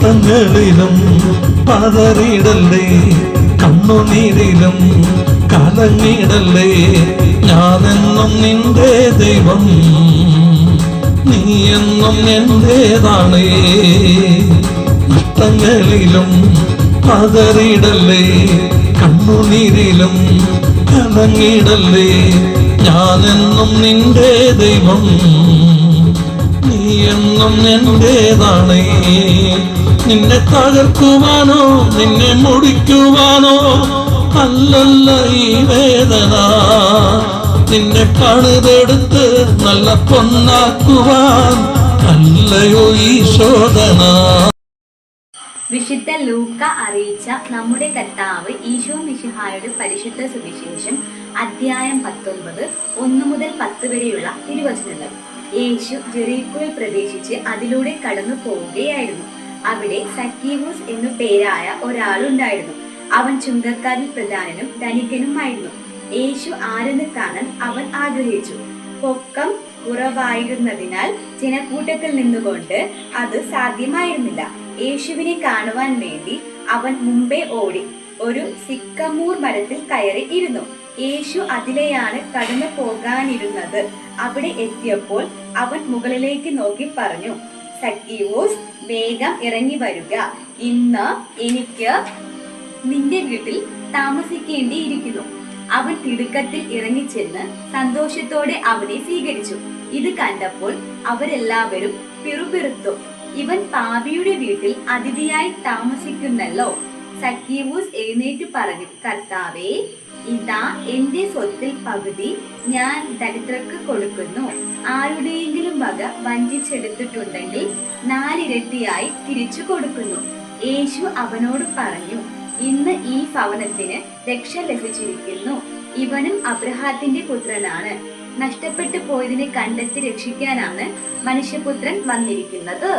നഷ്ടങ്ങളിലും പതറിയിടല്ലേ കണ്ണുനീരിലും കലങ്ങിടല്ലേ? ഞാനെന്നും നിന്റെ ദൈവം നീ എന്നും എന്റേതാണേ. നഷ്ടങ്ങളിലും പതറിയിടല്ലേ കണ്ണുനീരിലും കലങ്ങിടല്ലേ? ഞാനെന്നും നിന്റെ ദൈവം എന്നും എന്റേതാണേ. നിന്നെ തകർക്കുവാനോ നിന്നെ മുടിക്കുവാനോ അല്ലല്ല ഈ വേദന. നിന്നെ പണിതെടുത്ത് നല്ല പൊന്നാക്കുവാൻ അല്ലയോ ഈ ശോധന. വിശുദ്ധ ലൂക്ക അറിയിച്ച നമ്മുടെ കർത്താവ് ഈശോ മിഷിഹായുടെ പരിശുദ്ധ സുവിശേഷം അധ്യായം പത്തൊൻപത് ഒന്ന് മുതൽ പത്ത് വരെയുള്ള തിരുവചനങ്ങൾ. യേശു ജെറീക്കോയിൽ പ്രവേശിച്ച് അതിലൂടെ കടന്നു പോവുകയായിരുന്നു. അവിടെ സക്കീമോസ് എന്നു പേരായ ഒരാളുണ്ടായിരുന്നു. അവൻ ചുങ്കക്കാരിൽ പ്രധാനനും ധനികനുമായിരുന്നു. യേശു ആരെന്ന് കാണാൻ അവൻ ആഗ്രഹിച്ചു. പൊക്കം കുറവായിരുന്നതിനാൽ ജനക്കൂട്ടത്തിൽ നിന്നുകൊണ്ട് അത് സാധ്യമായിരുന്നില്ല. യേശുവിനെ കാണുവാൻ വേണ്ടി അവൻ മുമ്പേ ഓടി. ഒരു സിക്കമൂർ മരത്തിൽ കയറി ഇരുന്നു. യേശു അതിലെയാണ് കടന്നു പോകാനിരുന്നത്. അവിടെ എത്തിയപ്പോൾ അവൻ മുകളിലേക്ക് നോക്കി പറഞ്ഞു സക്കീവോസ് വേഗം ഇറങ്ങി വരിക. ഇന്ന് എനിക്ക് നിന്റെ വീട്ടിൽ താമസിക്കേണ്ടിയിരിക്കുന്നു. അവൻ തിടുക്കത്തിൽ ഇറങ്ങിച്ചെന്ന് സന്തോഷത്തോടെ അവനെ സ്വീകരിച്ചു. ഇത് കണ്ടപ്പോൾ അവരെല്ലാവരും പിറുപിറുത്തു. ഇവൻ പാപിയുടെ വീട്ടിൽ അതിഥിയായി താമസിക്കുന്നല്ലോ. സക്കീവൂസ് എഴുന്നേറ്റ് പറഞ്ഞു കർത്താവേ ഇതാ എന്റെ സ്വത്തിൽ പകുതി ഞാൻ ദരിദ്രക്ക് കൊടുക്കുന്നു. ആരുടെയെങ്കിലും വക വഞ്ചിച്ചെടുത്തിട്ടുണ്ടെങ്കിൽ നാലിരട്ടിയായി തിരിച്ചു കൊടുക്കുന്നു. യേശു അവനോട് പറഞ്ഞു ഇന്ന് ഈ ഭവനത്തിന് രക്ഷ ലഭിച്ചിരിക്കുന്നു. ഇവനും അബ്രഹാത്തിന്റെ പുത്രനാണ്. നഷ്ടപ്പെട്ടു പോയതിനെ കണ്ടെത്തി രക്ഷിക്കാനാണ് മനുഷ്യപുത്രൻ വന്നിരിക്കുന്നത്.